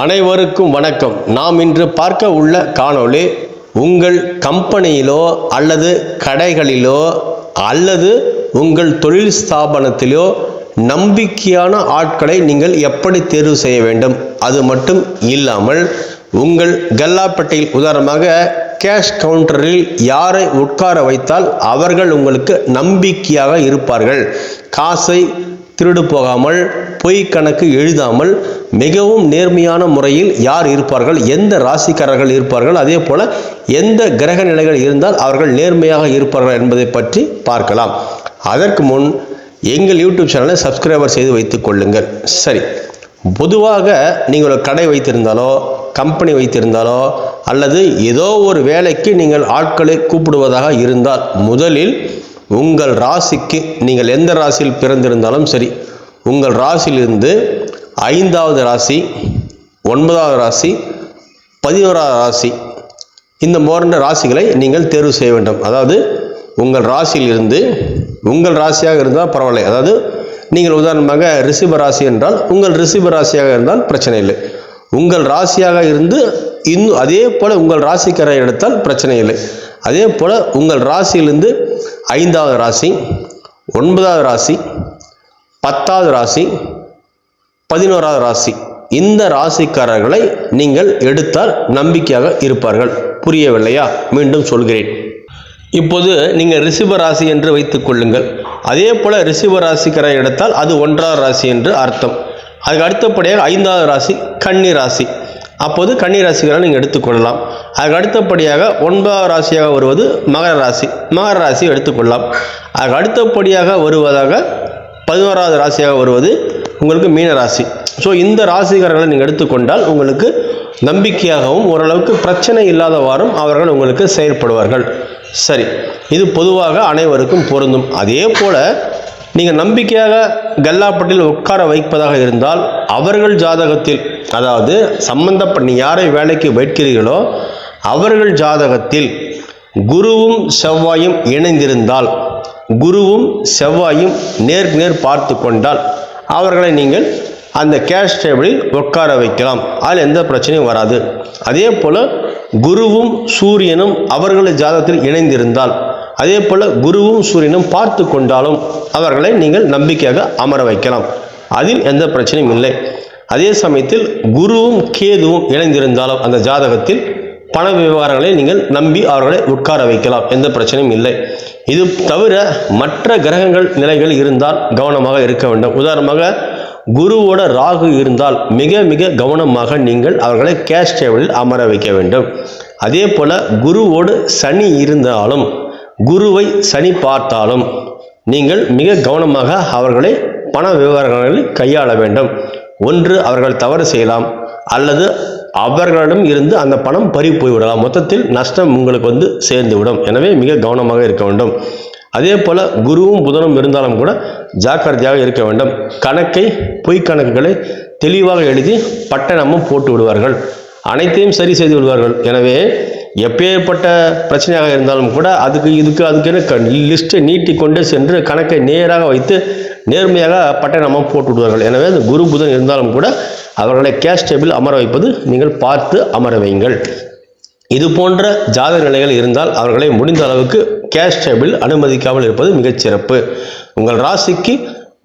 அனைவருக்கும் வணக்கம். நாம் இன்று பார்க்க உள்ள காணொளி உங்கள் கம்பெனியிலோ அல்லது கடைகளிலோ அல்லது உங்கள் தொழில் ஸ்தாபனத்திலோ நம்பிக்கையான ஆட்களை நீங்கள் எப்படி தேர்வு செய்ய வேண்டும்? அது மட்டும் இல்லாமல் உங்கள் கல்லாப்பட்டையில் உதாரணமாக கேஷ் கவுண்டரில் யாரை உட்கார வைத்தால் அவர்கள் உங்களுக்கு நம்பிக்கையாக இருப்பார்கள். காசை திருடு போகாமல் பொய் கணக்கு எழுதாமல் மிகவும் நேர்மையான முறையில் யார் இருப்பார்கள் எந்த ராசிக்காரர்கள் இருப்பார்கள் அதே போல எந்த கிரக நிலைகள் இருந்தால் அவர்கள் நேர்மையாக இருப்பார்கள் என்பதை பற்றி பார்க்கலாம். அதற்கு முன் எங்கள் யூடியூப் சேனலை சப்ஸ்கிரைபர் செய்து வைத்துக் கொள்ளுங்கள். சரி பொதுவாக நீங்கள் ஒரு கடை வைத்திருந்தாலோ கம்பெனி வைத்திருந்தாலோ அல்லது ஏதோ ஒரு வேலைக்கு நீங்கள் ஆட்களை கூப்பிடுவதாக இருந்தால் முதலில் உங்கள் ராசிக்கு நீங்கள் எந்த ராசியில் பிறந்திருந்தாலும் சரி உங்கள் ராசியிலிருந்து ஐந்தாவது ராசி ஒன்பதாவது ராசி பதினோராவது ராசி இந்த போன்ற ராசிகளை நீங்கள் தேர்வு செய்ய வேண்டும். அதாவது உங்கள் ராசியிலிருந்து உங்கள் ராசியாக இருந்தால் பரவாயில்லை. அதாவது நீங்கள் உதாரணமாக ரிஷிப ராசி என்றால் உங்கள் ரிஷிப ராசியாக இருந்தால் பிரச்சனை இல்லை. உங்கள் ராசியாக இருந்து இன்னும் அதே போல் உங்கள் ராசிக்கரை எடுத்தால் பிரச்சனை இல்லை. அதே போல் உங்கள் ராசியிலிருந்து ஐந்தாவது ராசி ஒன்பதாவது ராசி பத்தாவது ராசி பதினோராவது ராசி. இந்த ராசிக்காரர்களை நீங்கள் எடுத்தால் நம்பிக்கையாக இருப்பார்கள். புரியவில்லையா? மீண்டும் சொல்கிறேன். இப்போது நீங்கள் ரிஷப ராசி என்று வைத்துக் கொள்ளுங்கள். அதே போல் ரிஷப ராசிக்கரை எடுத்தால் அது ஒன்றாவது ராசி என்று அர்த்தம். அதுக்கு அடுத்தபடியாக ஐந்தாவது ராசி கன்னி ராசி. அப்போது கன்னி ராசிகளை நீங்கள் எடுத்துக்கொள்ளலாம். அதுக்கு அடுத்தபடியாக ஒன்பதாவது ராசியாக வருவது மகர ராசி. மகர ராசி எடுத்துக்கொள்ளலாம். அதுக்கு அடுத்தபடியாக வருவதாக பதினோராவது ராசியாக வருவது உங்களுக்கு மீன ராசி. ஸோ இந்த ராசிகாரர்களை நீங்கள் எடுத்துக்கொண்டால் உங்களுக்கு நம்பிக்கையாகவும் ஓரளவுக்கு பிரச்சனை இல்லாதவாறும் அவர்கள் உங்களுக்கு செயல்படுவார்கள். சரி. இது பொதுவாக அனைவருக்கும் பொருந்தும். அதே போல் நீங்கள் நம்பிக்கையாக கல்லாப்பட்டில் உட்கார வைப்பதாக இருந்தால் அவர்கள் ஜாதகத்தில் அதாவது சம்பந்தப்பட்ட யாரை வேலைக்கு வைக்கிறீர்களோ அவர்கள் ஜாதகத்தில் குருவும் செவ்வாயும் இணைந்திருந்தால் குருவும் செவ்வாயும் நேருக்கு நேர் பார்த்து கொண்டால் அவர்களை நீங்கள் அந்த கேஷ் டேபிளில் உட்கார வைக்கலாம். அதில் எந்த பிரச்சனையும் வராது. அதே போல் குருவும் சூரியனும் அவர்களது ஜாதகத்தில் இணைந்திருந்தால் அதே போல் குருவும் சூரியனும் பார்த்து கொண்டாலும் அவர்களை நீங்கள் நம்பிக்கையாக அமர வைக்கலாம். அதில் எந்த பிரச்சனையும் இல்லை. அதே சமயத்தில் குருவும் கேதுவும் இணைந்திருந்தாலும் அந்த ஜாதகத்தில் பண விவகாரங்களை நீங்கள் நம்பி அவர்களை உட்கார வைக்கலாம். எந்த பிரச்சனையும் இல்லை. இது தவிர மற்ற கிரகங்கள் நிலைகள் இருந்தால் கவனமாக இருக்க வேண்டும். உதாரணமாக குருவோட ராகு இருந்தால் மிக மிக கவனமாக நீங்கள் அவர்களை கேஷ் டேபிளில் அமர வைக்க வேண்டும். அதே போல குருவோடு சனி இருந்தாலும் குருவை சனி பார்த்தாலும் நீங்கள் மிக கவனமாக அவர்களை பண விவகாரங்களில் கையாள வேண்டும். ஒன்று அவர்கள் தவறு செய்யலாம். அல்லது அவர்களிடம் இருந்து அந்த பணம் பறி போய்விடலாம். மொத்தத்தில் நஷ்டம் உங்களுக்கு வந்து சேர்ந்து விடும் எனவே மிக கவனமாக இருக்க வேண்டும். அதே போல் குருவும் புதனும் இருந்தாலும் கூட ஜாக்கிரதையாக இருக்க வேண்டும். கணக்கை பொய் கணக்குகளை தெளிவாக எழுதி பட்டணமும் போட்டு விடுவார்கள். அனைத்தையும் சரி செய்து விடுவார்கள். எனவே எப்பேற்பட்ட பிரச்சனையாக இருந்தாலும் கூட அதுக்கு இதுக்கு அதுக்கு லிஸ்ட்டை நீட்டி கொண்டு சென்று கணக்கை நேராக வைத்து நேர்மையாக பட்டணமாக போட்டு விடுவார்கள். எனவே அந்த குரு புதன் இருந்தாலும் கூட அவர்களை கேஷ் டேபிள் அமர வைப்பது நீங்கள் பார்த்து அமர வைங்கள் இது போன்ற ஜாதக நிலைகள் இருந்தால் அவர்களை முடிந்த அளவுக்கு கேஷ் டேபிள் அனுமதிக்காமல் இருப்பது மிகச் சிறப்பு. உங்கள் ராசிக்கு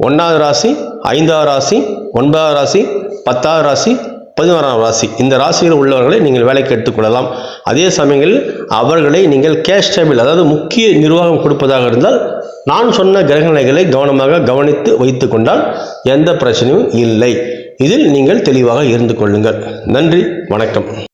ஒன்றாவது ராசி ஐந்தாவது ராசி ஒன்பதாவது ராசி பத்தாவது ராசி பதினோராம் ராசி. இந்த ராசியில் உள்ளவர்களை நீங்கள் வேலைக்கு எடுத்துக்கொள்ளலாம் அதே சமயங்களில் அவர்களை நீங்கள் கேஷ் டேபிள் அதாவது முக்கிய நிர்வாகம் கொடுப்பதாக இருந்தால் நான் சொன்ன கிரகநிலைகளை கவனமாக கவனித்து வைத்து கொண்டால் எந்த பிரச்சனையும் இல்லை. இதில் நீங்கள் தெளிவாக இருந்து கொள்ளுங்கள். நன்றி வணக்கம்.